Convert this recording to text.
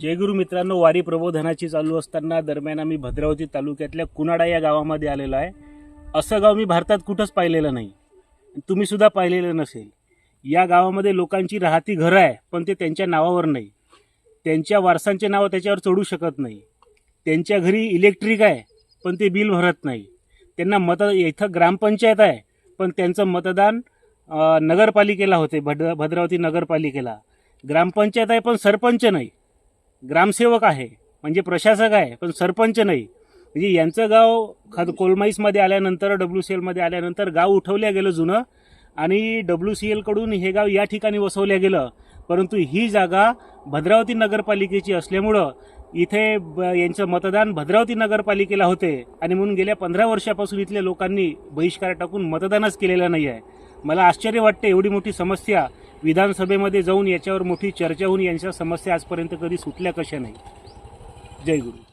जयगुरु मित्रांनो वारी प्रबोधनाची चालू असताना दरम्यान आम्ही भद्रावती तालुक्यातल्या कुनाडा या गावामध्ये आलेलो आहे. असं गाव मी भारतात कुठंच पाहिलेलं नाही. तुम्हीसुद्धा पाहिलेलं नसेल. या गावामध्ये लोकांची राहती घरं आहे पण ते त्यांच्या नावावर नाही. त्यांच्या वारसांचे नाव त्याच्यावर चढू शकत नाही. त्यांच्या घरी इलेक्ट्रिक आहे पण ते बिल भरत नाही. त्यांना मत इथं ग्रामपंचायत आहे पण त्यांचं मतदान नगरपालिकेला होते भद्र भद्रावती नगरपालिकेला. ग्रामपंचायत आहे पण सरपंच नाही. ग्रामसेवक आहे म्हणजे प्रशासक आहे पण सरपंच नाही. म्हणजे यांचं गाव खद कोलमाईसमध्ये आल्यानंतर डब्ल्यू सी एलमध्ये आल्यानंतर गाव उठवल्या गेलं जुनं आणि डब्ल्यू सी एलकडून हे गाव या ठिकाणी वसवलं गेलं. परंतु ही जागा भद्रावती नगरपालिकेची असल्यामुळं इथे ब यांचं मतदान भद्रावती नगरपालिकेला होते आणि म्हणून गेल्या पंधरा वर्षापासून इथल्या लोकांनी बहिष्कार टाकून मतदानच केलेलं नाही आहे मला आश्चर्य वाटते एवढी मोठी समस्या विधानसभेमध्ये जाऊन याच्यावर मोठी चर्चा होऊन यांच्या समस्या आजपर्यंत कधी सुटल्या कशा नाही? जय गुरु.